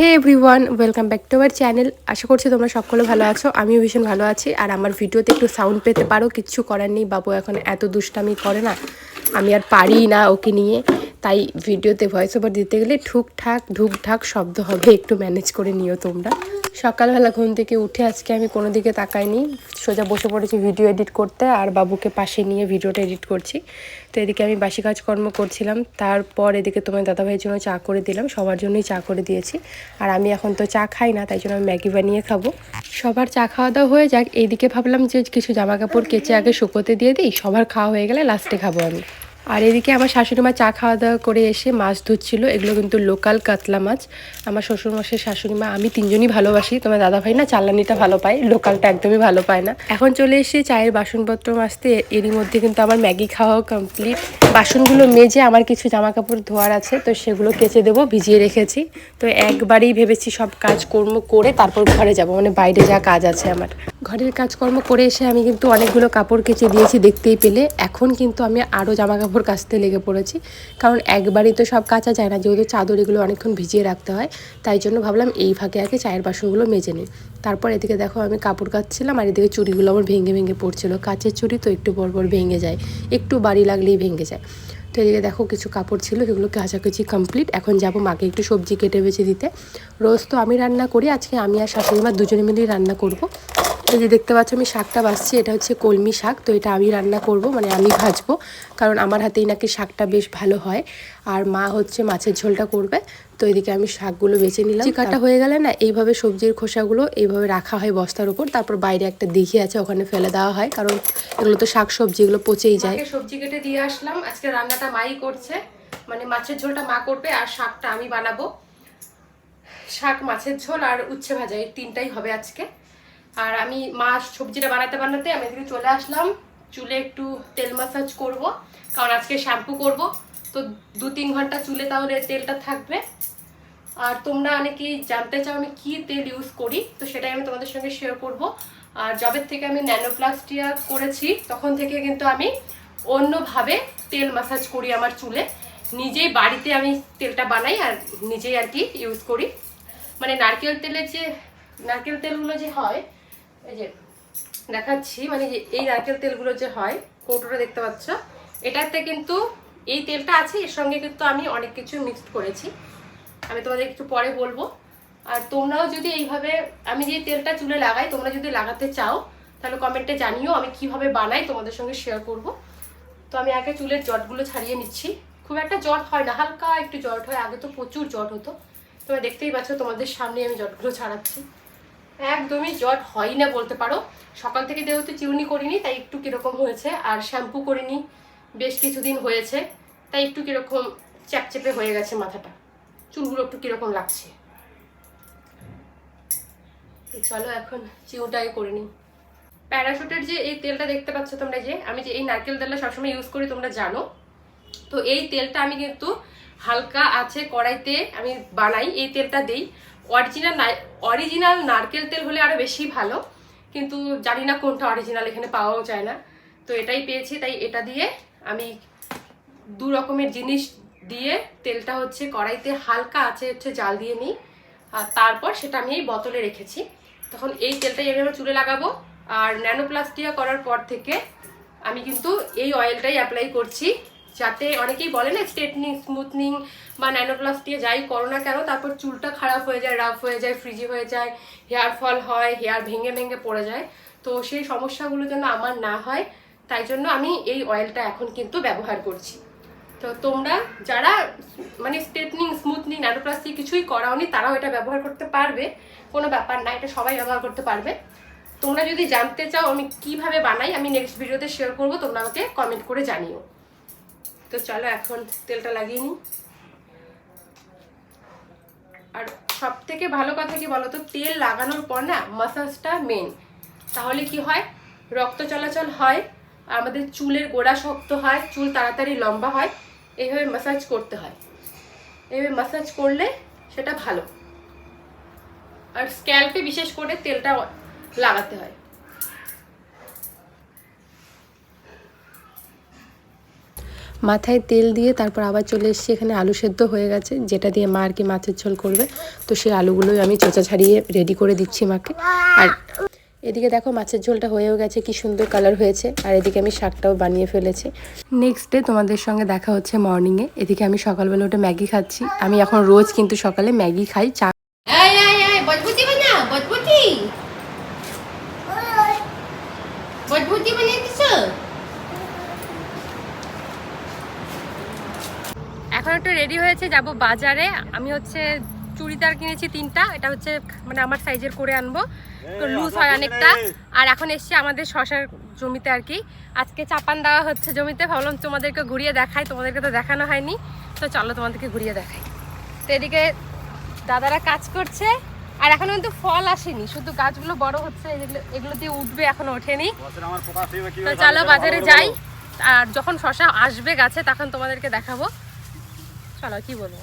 Hey everyone welcome back to our channel আশা করছি তোমরা সকলে ভালো আছো। আমিও ভীষণ ভালো আছি। আর আমার ভিডিওতে একটু সাউন্ড পেতে পারো। কিচ্ছু করার নেই। বাবু এখন এত দুষ্টামি করে না। আমি আর পারি না ওকে নিয়ে। তাই ভিডিওতে ভয়েস ওভার দিতে গেলে ঠুকঠাক ঢুকঢাক শব্দ হবে। একটু ম্যানেজ করে নিও তোমরা। সকালবেলা ঘুম থেকে উঠে আজকে আমি কোনো দিকে তাকাইনি। সোজা বসে পড়েছি ভিডিও এডিট করতে আর বাবুকে পাশে নিয়ে ভিডিওটা এডিট করছি। তো এদিকে আমি বাসি কাজকর্ম করছিলাম। তারপর এদিকে তোমার দাদাভাইয়ের জন্য চা করে দিলাম। সবার জন্যই চা করে দিয়েছি। আর আমি এখন তো চা খাই না, তাই জন্য আমি ম্যাগি বানিয়ে খাব। সবার চা খাওয়া দাওয়া হয়ে যাক। এইদিকে ভাবলাম যে কিছু জামা কাপড় কেচে আগে শুকোতে দিয়ে দিই। সবার খাওয়া হয়ে গেলে লাস্টে খাব আমি। আর এদিকে আমার শাশুড়ি মা চা খাওয়া দাওয়া করে এসে মাছ ধুচ্ছিল এগুলো কিন্তু লোকাল কাতলা মাছ। আমার শ্বশুরমশাই, শাশুড়ি মা, আমি তিনজনই ভালোবাসি। তোমার দাদা ভাই না চালানিটা ভালো পায়, লোকালটা একদমই ভালো পায় না। এখন চলে এসে চায়ের বাসনপত্র মাজতে, এরই মধ্যে কিন্তু আমার ম্যাগি খাওয়াও কমপ্লিট বাসনগুলো মেজে আমার কিছু জামা কাপড় ধোয়ার আছে, তো সেগুলো কেচে দেবো, ভিজিয়ে রেখেছি। তো একবারেই ভেবেছি সব কাজকর্ম করে তারপর ঘরে যাব মানে বাইরে যা কাজ আছে আমার। ঘরের কাজকর্ম করে এসে আমি কিন্তু অনেকগুলো কাপড় কেচে দিয়েছি দেখতেই পেলে। এখন কিন্তু আমি আরও জামা কাপড় কাচতে লেগে পড়েছি। কারণ একবারই তো সব কাচা যায় না, যেহেতু চাদর এগুলো অনেকক্ষণ ভিজিয়ে রাখতে হয়, তাই জন্য ভাবলাম এই ফাঁকে আগে চায়ের বাসনগুলো মেজে নিই। তারপর এদিকে দেখো আমি কাপড় কাচ্ছিলাম, আর এদিকে চুড়িগুলো আমার ভেঙে ভেঙে পড়ছিল। কাচের চুড়ি তো একটু বড় ভেঙে যায়, একটু বাড়ি লাগলেই ভেঙে যায়। তো এদিকে দেখো কিছু কাপড় ছিল, সেগুলো কাচাকুচি কমপ্লিট এখন যাব মাকে একটু সবজি কেটে বেছে দিতে। রোজ তো আমি রান্না করি, আজকে আমি আর শাশুড়ি মা দুজনে মিলেই রান্না করব। এই যে দেখতে পাচ্ছ আমি শাকটা বাছছি এটা হচ্ছে কলমি শাক। তো এটা আমি রান্না করব মানে আমি ভাজবো কারণ আমার হাতেই নাকি শাকটা বেশ ভালো হয়। আর মা হচ্ছে মাছের ঝোলটা করবে তো এদিকে আমি শাকগুলো বেছে নিলাম। চিকাটা হয়ে গেলে না এইভাবে সবজির খোসাগুলো এইভাবে রাখা হয় বস্তার উপর। তারপর বাইরে একটা দিঘি আছে ওখানে ফেলে দেওয়া হয় কারণ এগুলো তো শাক সবজি এগুলো পচেই যায়। সবজি কেটে দিয়ে আসলাম। আজকে রান্নাটা মাই করছে। মানে মাছের ঝোলটা মা করবে আর শাকটা আমি বানাবো। শাক মাছের ঝোল আর উচ্ছে ভাজা এই তিনটাই হবে আজকে। আর আমি মাছ সবজিটা বানাতে বানাতে আমি এদিকে চলে আসলাম। চুলে একটু তেল মাসাজ করব, কারণ আজকে শ্যাম্পু করব। তো দু তিন ঘণ্টা চুলে তাহলে তেলটা থাকবে। আর তোমরা অনেকেই জানতে চাও আমি কি তেল ইউজ করি, তো সেটাই আমি তোমাদের সঙ্গে শেয়ার করব। আর জবের থেকে আমি ন্যানোপ্লাস্টিয়া করেছি, তখন থেকে কিন্তু আমি অন্যভাবে তেল মাসাজ করি আমার চুলে। নিজেই বাড়িতে আমি তেলটা বানাই আর নিজেই আর কি ইউজ করি। মানে নারকেল তেলের যে, নারকেল তেলগুলো যে হয় এই যে দেখাচ্ছি মানে এই নারকেল তেলগুলো যে হয়, কৌটোটা দেখতে পাচ্ছ, এটাতে কিন্তু এই তেলটা আছে, এর সঙ্গে কিন্তু আমি অনেক কিছু মিক্সড করেছি। আমি তোমাদের একটু পরে বলব। আর তোমরাও যদি এইভাবে, আমি যে তেলটা চুলে লাগাই, তোমরা যদি লাগাতে চাও, তাহলে কমেন্টে জানিও, আমি কীভাবে বানাই তোমাদের সঙ্গে শেয়ার করব। তো আমি আগে চুলের জটগুলো ছাড়িয়ে নিচ্ছি। খুব একটা জট হয় না, হালকা একটু জট হয়, আগে তো প্রচুর জট হতো। তোমরা দেখতেই পাচ্ছ, তোমাদের সামনে আমি জটগুলো ছাড়াচ্ছি। একদমই জট হয় না বলতে পারো। সকাল থেকে যেহেতু চিউনি করিনি, তাই একটু কীরকম হয়েছে, আর শ্যাম্পু করিনি, বেশ কিছুদিন হয়েছে, তাই একটু কীরকম চ্যাপচেপে হয়ে গেছে মাথাটা। চুলগুলো একটু কীরকম লাগছে। চলো এখন চিউটাই করে নিই। প্যারাশুটের যে এই তেলটা দেখতে পাচ্ছ তোমরা যে, আমি যে এই নারকেল তেলটা সবসময় ইউজ করি, তোমরা জানো। তো এই তেলটা আমি কিন্তু হালকা আছে কড়াইতে আমি বানাই, এই তেলটা দিই। অরিজিনাল অরিজিনাল নারকেল তেল হলে আরও বেশি ভালো, কিন্তু জানি না কোনটা অরিজিনাল এখানে পাওয়াও যায় না। তো এটাই পেয়েছি, তাই এটা দিয়ে আমি দু রকমের জিনিস দিয়ে তেলটা হচ্ছে কড়াইতে হালকা আছে হচ্ছে জাল দিয়ে নিই, আর তারপর সেটা আমি এই বোতলে রেখেছি। তখন এই তেলটাই আমি আমার চুলে লাগাবো, আর ন্যানোপ্লাস্টিয়া করার পর থেকে আমি কিন্তু এই অয়েলটাই অ্যাপ্লাই করছি। যাতে অনেকেই বলে না স্ট্রেটনিং স্মুথনিং বা ন্যানোপ্লাস্টিয়া যাই করো না কেন, তারপর চুলটা খারাপ হয়ে যায়, রাফ হয়ে যায় ফ্রিজি হয়ে যায় হেয়ার ফল হয় হেয়ার ভেঙে ভেঙে পড়ে যায়। তো সেই সমস্যাগুলো যেন আমার না হয়, তাই জন্য আমি এই অয়েলটা এখন কিন্তু ব্যবহার করছি। তো তোমরা যারা মানে স্ট্রেটনিং স্মুথনিং ন্যানোপ্লাস্টিক কিছুই করাওনি, তারাও এটা ব্যবহার করতে পারবে, কোনো ব্যাপার না, এটা সবাই ব্যবহার করতে পারবে। তোমরা যদি জানতে চাও আমি কীভাবে বানাই, আমি নেক্সট ভিডিওতে শেয়ার করব, তোমরা আমাকে কমেন্ট করে জানিও। তো চলো এখন তেলটা লাগিয়ে নিই। আর সব থেকে ভালো কথা কি বলতো, তেল লাগানোর পর না মাসাজটা মেন তাহলে কি হয়, রক্ত চলাচল হয়, আমাদের চুলের গোড়া শক্ত হয়, চুল তাড়াতাড়ি লম্বা হয়, এইভাবে মাসাজ করতে হয়। এইভাবে মাসাজ করলে সেটা ভালো। আর স্ক্যাল্পে বিশেষ করে তেলটা লাগাতে হয়। মাথায় তেল দিয়ে তারপর আবার চলে এসেছি, এখানে আলু সেদ্ধ হয়ে গেছে, যেটা দিয়ে মা আর কি মাছের ঝোল করবে। তো সেই আলুগুলোই আমি চোচা ছাড়িয়ে রেডি করে দিচ্ছি মাকে। আর এদিকে দেখো মাছের ঝোলটা হয়েও গেছে, কি সুন্দর কালার হয়েছে। আর এদিকে আমি শাকটাও বানিয়ে ফেলেছি। নেক্সট ডে তোমাদের সঙ্গে দেখা হচ্ছে মর্নিংয়ে এদিকে আমি সকালবেলা উঠে ম্যাগি খাচ্ছি। আমি এখন রোজ কিন্তু সকালে ম্যাগি খাই, চা বটবুটি বানিয়ে এখন একটু রেডি হয়েছে যাব বাজারে। আমি হচ্ছে চুড়িদার কিনেছি তিনটা এটা হচ্ছে মানে আমার সাইজের করে আনব। তো লুজ হয় অনেকটা। আর এখন এসছি আমাদের শশার জমিতে আর কি। আজকে চাপান দেওয়া হচ্ছে জমিতে ভাবলাম তোমাদেরকে ঘুরিয়ে দেখাই। তোমাদেরকে তো দেখানো হয়নি। তো চলো তোমাদেরকে ঘুরিয়ে দেখাই। তো এদিকে দাদারা কাজ করছে। আর এখন কিন্তু ফল আসেনি শুধু গাছগুলো বড় হচ্ছে এগুলো এগুলো দিয়ে উঠবে এখনও ওঠেনি। তো চলো বাজারে যাই। আর যখন শশা আসবে গাছে তখন তোমাদেরকে দেখাবো। চলো কি বলব?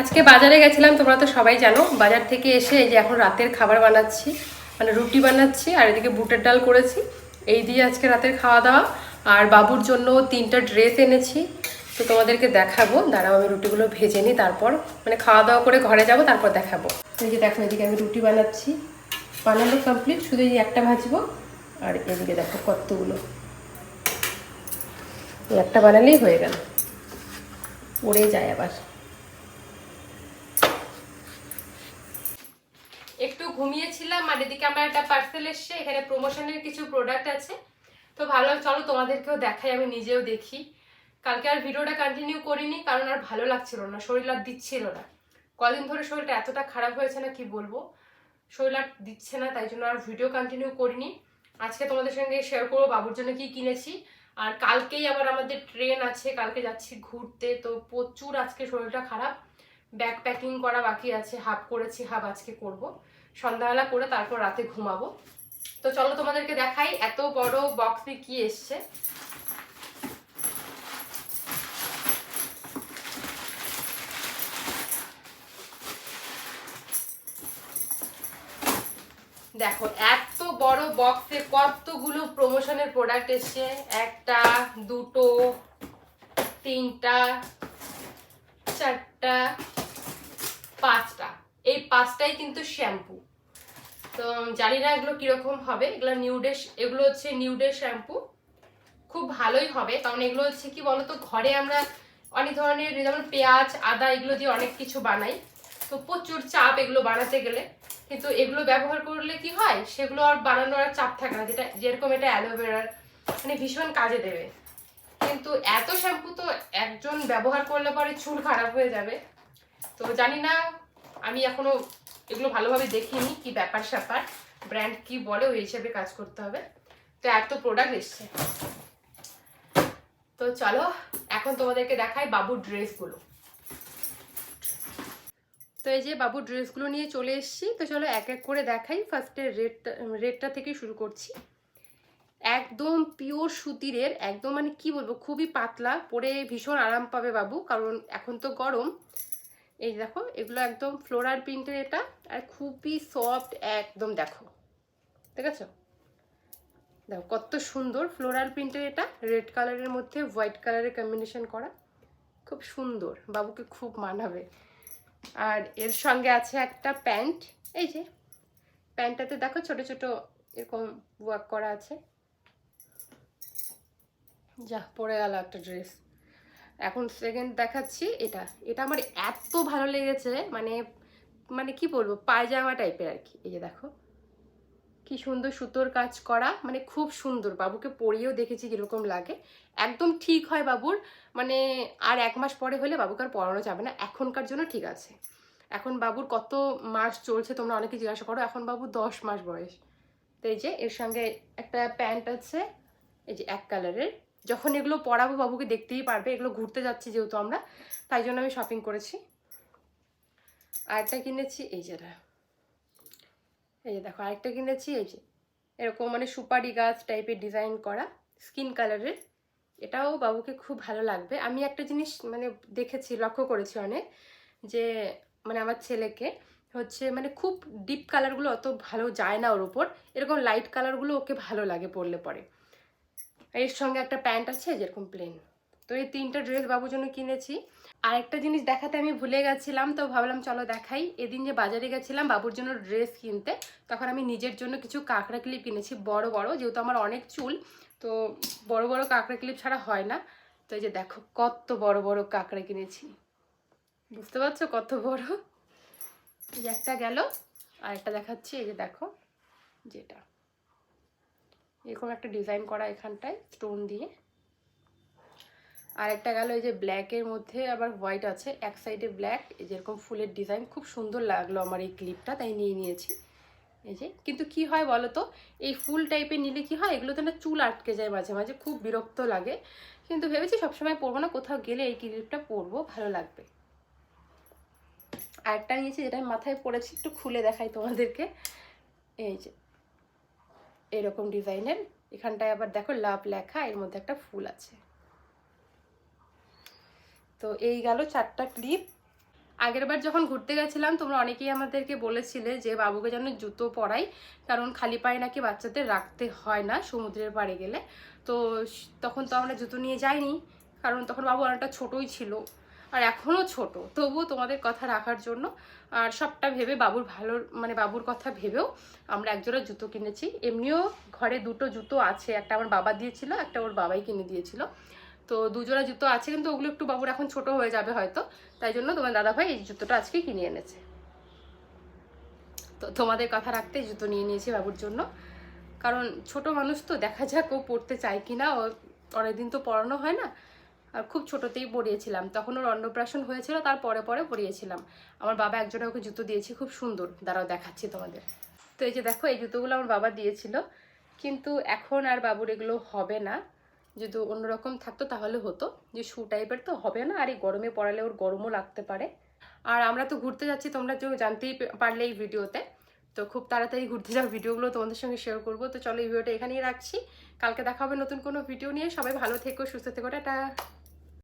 আজকে বাজারে গেছিলাম, তোমরা তো সবাই জানো। বাজার থেকে এসে এই যে এখন রাতের খাবার বানাচ্ছি মানে রুটি বানাচ্ছি, আর এদিকে বুটের ডাল করেছি। এই দিয়ে আজকে রাতের খাওয়া দাওয়া। আর বাবুর জন্য তিনটা ড্রেস এনেছি, তো তোমাদেরকে দেখাবো। দাঁড়াও, আমি রুটিগুলো ভেজে নিই, তারপর মানে খাওয়া দাওয়া করে ঘরে যাব, তারপর দেখাবো। এই যে দেখো, এদিকে আমি রুটি বানাচ্ছি। বানানো কমপ্লিট শুধু এই একটা ভাজবো। আর এদিকে দেখো কতগুলো। একটা বানালেই হয়ে গেল। পড়ে যায় আবার। একটু ঘুমিয়েছিলাম আর এদিকে আমার একটা পার্সেল এসছে, এখানে প্রমোশনের কিছু প্রোডাক্ট আছে। তো ভালো, চলো তোমাদেরকেও দেখাই, আমি নিজেও দেখি। কালকে আর ভিডিওটা কন্টিনিউ করিনি, কারণ আর ভালো লাগছিল না, শরীর আর দিচ্ছিল না। কদিন ধরে শরীরটা এতটা খারাপ হয়েছে না, কি বলব? শরীর আর দিচ্ছে না, তাই জন্য আর ভিডিও কন্টিনিউ করিনি। আজকে তোমাদের সঙ্গে শেয়ার করব, বাবুর জন্য কি কিনেছি। আর কালকেই আবার আমাদের ট্রেন আছে, কালকে যাচ্ছি ঘুরতে, তো প্রচুর আজকে শরীরটা খারাপ। ব্যাগ প্যাকিং করা বাকি আছে হাফ করেছি হাফ আজকে করব। সন্ধ্যাবেলা করে তারপর রাতে ঘুমাবো। তো চলো তোমাদেরকে দেখাই এত বড় বক্সে কি এসছে। দেখো, এত বড় বক্সে কতগুলো প্রমোশনের প্রোডাক্ট এসছে? একটা, দুটো, তিনটা, চারটা, পাঁচটা। এই পাঁচটাই কিন্তু শ্যাম্পু তো জানি না এগুলো কীরকম হবে। এগুলো নিউডে এগুলো হচ্ছে নিউডে শ্যাম্পু খুব ভালোই হবে। কারণ এগুলো হচ্ছে কি বলতো, ঘরে আমরা অনেক ধরনের যেমন পেঁয়াজ, আদা এগুলো দিয়ে অনেক কিছু বানাই। তো প্রচুর চাপ এগুলো বানাতে গেলে। কিন্তু এগুলো ব্যবহার করলে কি হয়? সেগুলো আর বানানোর আর চাপ থাকে না, যেটা যেরকম এটা অ্যালোভেরার মানে ভীষণ কাজে দেবে। কিন্তু এত শ্যাম্পু তো একজন ব্যবহার করলে পরে চুল খারাপ হয়ে যাবে। তো জানি না, আমি এখনও এগুলো ভালোভাবে দেখিনি, কি ব্যাপার স্যাপার ব্র্যান্ড কি বলে ওই হিসেবে কাজ করতে হবে। তো এত প্রোডাক্ট এসছে। তো চলো, এখন তোমাদেরকে দেখাই বাবুর ড্রেসগুলো তো এই যে বাবুর ড্রেসগুলো নিয়ে চলে এসেছি, তো চলো এক এক করে দেখাই। ফার্স্টে রেডটা রেডটা থেকে শুরু করছি। একদম পিওর সুতিরের, একদম মানে কি বলব, খুবই পাতলা, পরে ভীষণ আরাম পাবে বাবু, কারণ এখন তো গরম। এই দেখো, এগুলো একদম ফ্লোরাল প্রিন্টের এটা, আর খুবই সফট একদম দেখো। ঠিক আছে দেখো, কত সুন্দর ফ্লোরাল প্রিন্টের এটা রেড কালারের মধ্যে হোয়াইট কালারের কম্বিনেশন করা। খুব সুন্দর, বাবুকে খুব মানাবে। আর এর সঙ্গে আছে একটা প্যান্ট, এই যে। প্যান্টটাতে দেখো ছোট ছোট এরকম ওয়ার্ক করা আছে। যা, পরে গেল একটা ড্রেস এখন সেকেন্ড দেখাচ্ছি এটা। এটা আমার এত ভালো লেগেছে মানে মানে কি বলব, পায়জামা টাইপের আর কি। এই যে দেখো। কি সুন্দর সুতোর কাজ করা মানে খুব সুন্দর। বাবুকে পরিয়েও দেখেছি কীরকম লাগে। একদম ঠিক হয় বাবুর মানে আর এক মাস পরে হলে বাবুকে আর পড়ানো যাবে না। এখনকার জন্য ঠিক আছে। এখন বাবুর কত মাস চলছে তোমরা অনেকে জিজ্ঞাসা করো, এখন বাবু দশ মাস বয়স। তো এই যে এর সঙ্গে একটা প্যান্ট আছে, এই যে এক কালারের। যখন এগুলো পরাবো বাবুকে দেখতেই পারবে, এগুলো ঘুরতে যাচ্ছি যেহেতু আমরা, তাই জন্য আমি শপিং করেছি। আরেকটা কিনেছি, এই যেটা এই যে দেখো আরেকটা কিনেছি, এই যে এরকম মানে সুপারি গাছ টাইপের ডিজাইন করা স্কিন কালারের এটাও বাবুকে খুব ভালো লাগবে। আমি একটা জিনিস মানে দেখেছি, লক্ষ্য করেছি অনেক যে মানে আমার ছেলেকে হচ্ছে মানে খুব ডিপ কালারগুলো অত ভালো যায় না ওর ওপর। এরকম লাইট কালারগুলো ওকে ভালো লাগে পরলে পরে। এর সঙ্গে একটা প্যান্ট আছে যেরকম প্লেন তো এই তিনটা ড্রেস বাবুর জন্য কিনেছি। আরেকটা জিনিস দেখাতে আমি ভুলে গেছিলাম, তো ভাবলাম চলো দেখাই। এদিন যে বাজারে গেছিলাম বাবুর জন্য ড্রেস কিনতে, তখন আমি নিজের জন্য কিছু কাঁকড়া ক্লিপ কিনেছি, বড় বড়, যেহেতু আমার অনেক চুল, তো বড় বড় কাঁকড়া ক্লিপ ছাড়া হয় না। তো এই যে দেখো, কত বড় বড় কাঁকড়া কিনেছি। বুঝতে পারছ কত বড়? যে একটা গেল আর একটা দেখাচ্ছি, এই যে দেখো, যেটা। এরকম একটা ডিজাইন করা এখানটায় স্টোন দিয়ে। আর একটা গেল এই যে ব্ল্যাকের মধ্যে আবার হোয়াইট আছে। এক সাইডে ব্ল্যাক যেরকম ফুলের ডিজাইন খুব সুন্দর লাগল আমার এই ক্লিপটা তাই নিয়ে নিয়েছি। এই যে, কিন্তু কি হয় বলো তো এই ফুল টাইপের নিলে কি হয়, এগুলোতে না চুল আটকে যায় মাঝে মাঝে, খুব বিরক্ত লাগে। কিন্তু ভেবেছি সবসময় পরবো না, কোথাও গেলে এই ক্লিপটা পরবো, ভালো লাগবে। আরেকটা নিয়েছি যেটা আমি মাথায় পড়েছি, একটু খুলে দেখাই তোমাদেরকে। এই যে, এরকম ডিজাইনের এখানটায় আবার দেখো লাভ লেখা, এর মধ্যে একটা ফুল আছে। তো এই গেল চারটা ক্লিপ আগের বার যখন ঘুরতে গেছিলাম, তোমরা অনেকেই আমাদেরকে বলেছিলে যে, বাবুকে যেন জুতো পরাই, কারণ খালি পায়ে নাকি বাচ্চাদের রাখতে হয় না সমুদ্রের পাড়ে গেলে। তো তখন তো আমরা জুতো নিয়ে যাইনি, কারণ তখন বাবু অনেকটা ছোটই ছিল, আর এখনও ছোট। তবুও তোমাদের কথা রাখার জন্য, আর সবটা ভেবে বাবুর ভালো মানে বাবুর কথা ভেবেও আমরা একজোড়া জুতো কিনেছি। এমনিও ঘরে দুটো জুতো আছে, একটা আমার বাবা দিয়েছিল, একটা ওর বাবাই কিনে দিয়েছিল। তো দুজোড়া জুতো আছে, কিন্তু ওগুলো একটু বাবুর এখন ছোট হয়ে যাবে হয়তো। তাই জন্য তোমার দাদাভাই এই জুতোটা আজকে কিনে এনেছে। তো তোমাদের কথা রাখতে জুতো নিয়ে নিয়েছি বাবুর জন্য। কারণ ছোট মানুষ তো দেখা যাক ও পড়তে চায় কি না ও অনেকদিন তো পড়ানো হয় না। আর খুব ছোটোতেই পড়িয়েছিলাম। তখন ওর অন্নপ্রাশন হয়েছিল তার পরে পরে পড়িয়েছিলাম। আমার বাবা একজনে ওকে জুতো দিয়েছে, খুব সুন্দর। দাঁড়াও, দেখাচ্ছি তোমাদের। তো এই যে দেখো, এই জুতোগুলো আমার বাবা দিয়েছিল। কিন্তু এখন আর বাবুর এগুলো হবে না। যদি অন্যরকম থাকতো তাহলে হতো। যে শু টাইপের তো হবে না, আর এই গরমে পড়ালে ওর গরমও লাগতে পারে। আর আমরা তো ঘুরতে যাচ্ছি, তোমরা তো জানতেই পারলে এই ভিডিওতে। তো খুব তাড়াতাড়ি ঘুরতে যাওয়া ভিডিওগুলো, তোমাদের সঙ্গে শেয়ার করব। তো চলো এই ভিডিওটা এখানেই রাখছি। কালকে দেখা হবে নতুন কোনো ভিডিও নিয়ে। সবাই ভালো থেকো, সুস্থ থেকো, টাটা।